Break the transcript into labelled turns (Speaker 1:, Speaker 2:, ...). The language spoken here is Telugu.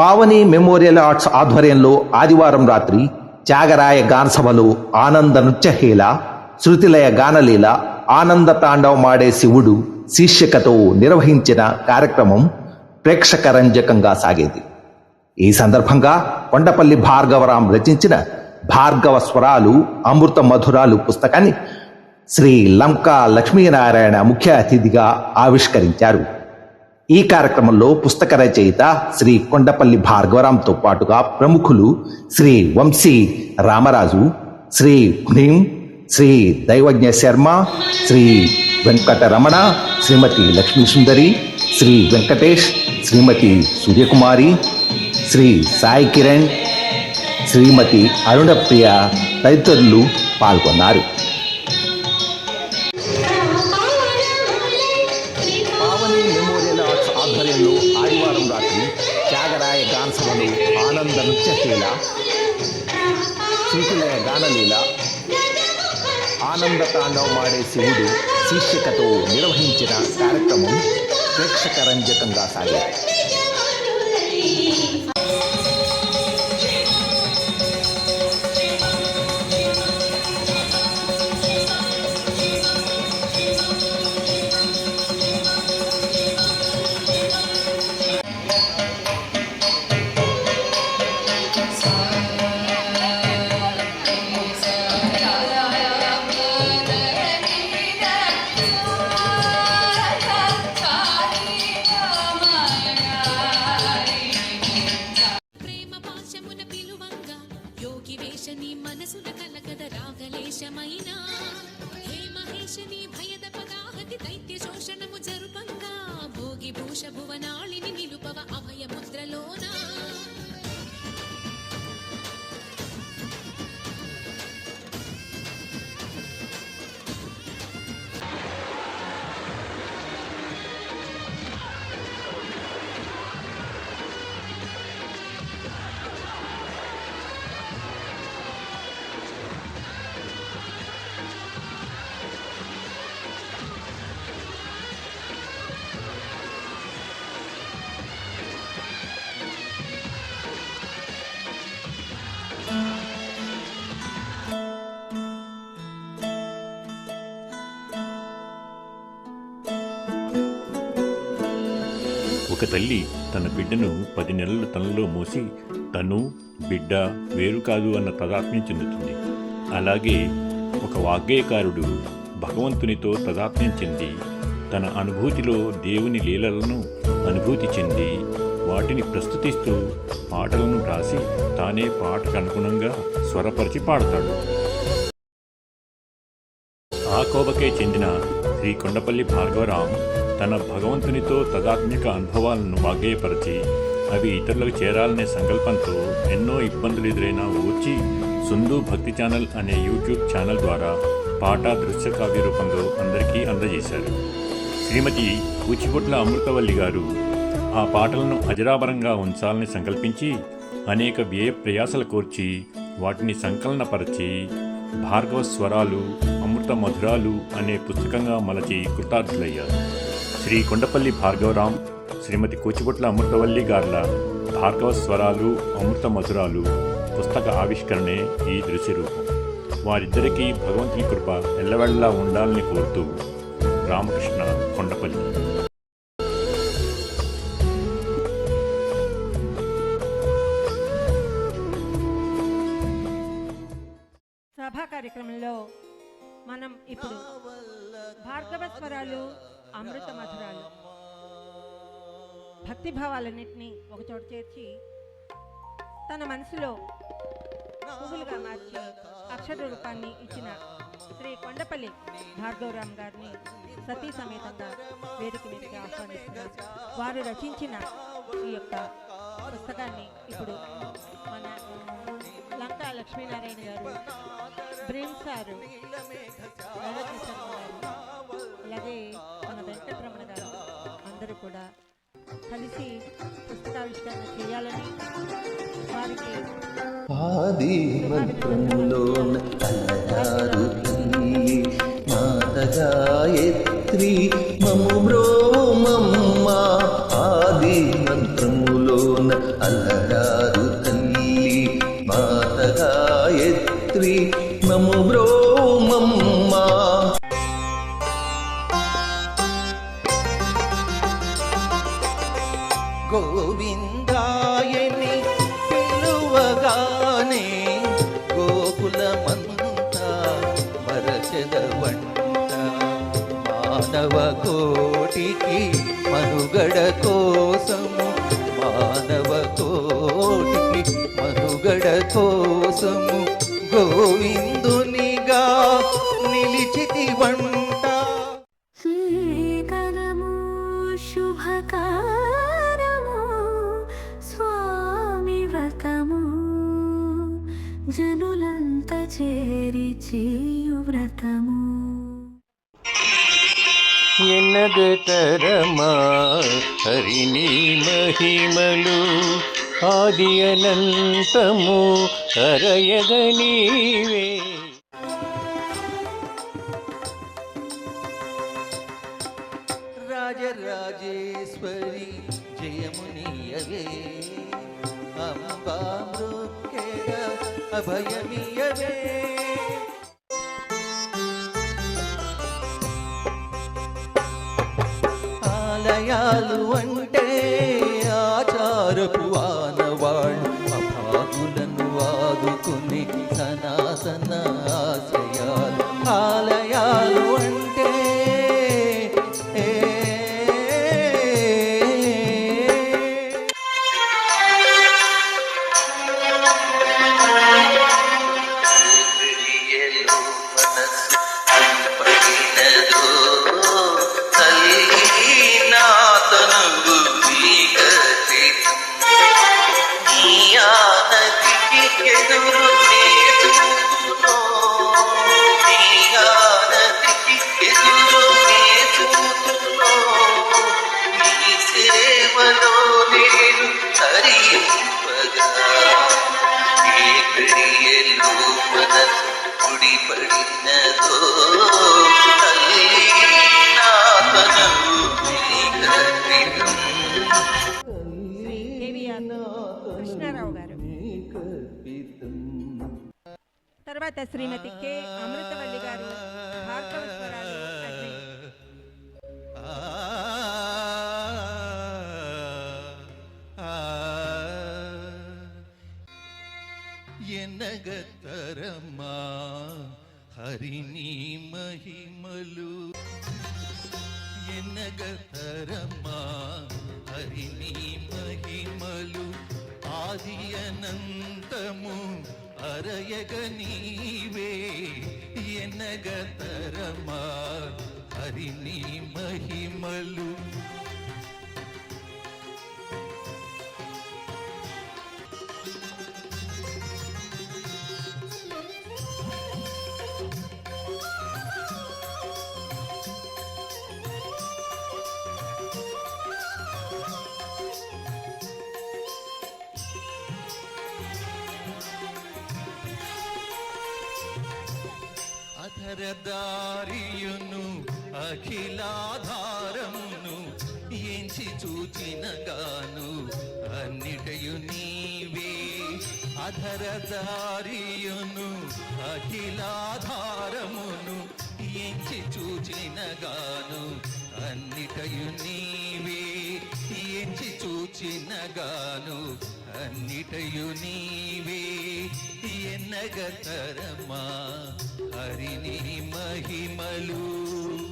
Speaker 1: పావని మెమోరియల్ ఆర్ట్స్ ఆధ్వర్యంలో ఆదివారం రాత్రి త్యాగరాయ గానసభలో ఆనంద నృత్యహేళ శృతిలయ గానలీల ఆనంద తాండవమాడే శివుడు శీర్షికతో నిర్వహించిన కార్యక్రమం ప్రేక్షకరంజకంగా సాగేది. ఈ సందర్భంగా కొండపల్లి భార్గవరాం రచించిన భార్గవ స్వరాలు అమృత మధురాలు పుస్తకాన్ని శ్రీ లంకా లక్ష్మీనారాయణ ముఖ్య అతిథిగా ఆవిష్కరించారు. ఈ కార్యక్రమంలో పుస్తక రచయిత శ్రీ కొండపల్లి భార్గవరాంతో పాటుగా ప్రముఖులు శ్రీ వంశీ రామరాజు శ్రీ భీం శ్రీ దైవజ్ఞ శర్మ శ్రీ వెంకటరమణ శ్రీమతి లక్ష్మీ సుందరి శ్రీ వెంకటేష్ శ్రీమతి సూర్యకుమారి శ్రీ సాయి కిరణ్ శ్రీమతి అరుణప్రియ తదితరులు పాల్గొన్నారు. లీల నృత్యశీల శృతులయ గానలీల ఆనంద తాండవమాడే శివుడు శీర్షికతో నిర్వహించిన కార్యక్రమం ప్రేక్షకరంజకంగా సాగింది
Speaker 2: భూషణము జరుపంగా భోగి భూష భువనాళిని
Speaker 3: ఒక తల్లి తన బిడ్డను పది నెలలు తనలో మోసి తను బిడ్డ వేరు కాదు అన్న తదాత్మ్యం చెందుతుంది. అలాగే ఒక వాగ్గేయకారుడు భగవంతునితో తదాత్మ్యం చెంది తన అనుభూతిలో దేవుని లీలలను అనుభూతి చెంది వాటిని ప్రస్తుతిస్తూ పాటలను రాసి తానే పాటకు అనుగుణంగా స్వరపరిచి పాడతాడు. ఆ కోవకే చెందిన శ్రీ కొండపల్లి భార్గవరాం తన భగవంతునితో తదాత్మిక అనుభవాలను వాగ్గేయపరిచి అవి ఇతరులకు చేరాలనే సంకల్పంతో ఎన్నో ఇబ్బందులు ఎదురైనా ఓర్చి సుందు భక్తి ఛానల్ అనే యూట్యూబ్ ఛానల్ ద్వారా పాట దృశ్య కావ్య రూపంలో అందరికీ అందజేశారు. శ్రీమతి కూచిపుట్ల అమృతవల్లి గారు ఆ పాటలను అజరాభరంగా ఉంచాలని సంకల్పించి అనేక వ్యయ ప్రయాసలు కోర్చి వాటిని సంకలనపరచి భార్గవ స్వరాలు అమృత మధురాలు అనే పుస్తకంగా మలచి కృతార్థులయ్యారు. శ్రీ కొండపల్లి భార్గవరాం శ్రీమతి కూచిపొట్ల అమృతవల్లి గార్ల భార్గవ స్వరాలు అమృత మధురాలు పుస్తక ఆవిష్కరణే ఈ దృశ్య రూపం వారిద్దరికీ భగవంతుని కృప ఎల్లవెళ్ళలా ఉండాలని కోరుతూ రామకృష్ణ కొండపల్లి.
Speaker 4: సభా కార్యక్రమంలో మనం ఇప్పుడు భార్గవ స్వరాలు అమృత మధురాలు. భక్తి భావాలన్నింటినీ ఒకచోట చేర్చి తన మనసులో పువ్వులుగా మార్చి అక్షర రూపాన్ని ఇచ్చిన శ్రీ కొండపల్లి భార్గవరామ్ గారిని సతీ సమేతంగా వేదిక మీదకి ఆహ్వానిస్తున్నారు. వారు రచించిన ఈ యొక్క పుస్తకాన్ని ఇప్పుడు మన లక్ష్మీనారాయణ గారు. బ్రేమ్ సారు. అలాగే మన వెంకటరమణ గారు. అందరూ కూడా కలిసి పుస్తకావిష్కరణ చేయాలని వారికి
Speaker 5: ఆది మంత్రములోన అల్లరారు తల్లి మాత మము గోవిందాయని పిలువగానే గోకులమంతా మరచెదవంట. మానవ కోటికి మనుగడ కోసము మానవ కోటికి మనుగడ కోసము
Speaker 6: గోవింద జనులంత చేరి చేయు వ్రతము.
Speaker 3: ఎన్నగతరమా హరిని మహిమలు ఆది అనంతము అరయగనీవే
Speaker 5: రాజరాజేశ్వరి జయమునియవే. అంబా మృక్కెర అభయమియవే. ఆలయాలు అంటే ఆచారపు ఆనవాళ్ళు
Speaker 4: కృష్ణారావు గారు తర్వాత శ్రీమతి కె అమృతవల్లి గారు భార్గవ
Speaker 5: హరిని మహిమలు. ఎన్నగతరమ్మా హరిని మహిమలు. ఆది అనంతము అరయగ నీవే. ఎనగతరమా హరిని మహిమలు. అధరదారియును అఖిలాధారమును ఎంచి చూచినగాను అన్నిటయు నీవే. అధరదారియును అఖిలాధారమును ఎంచి చూచినగాను అన్నిటయు నీవే. ఎంచి చూచినగాను అన్నిటయు నీవే. ఎన్నగతరమా హరిని మహిమలు.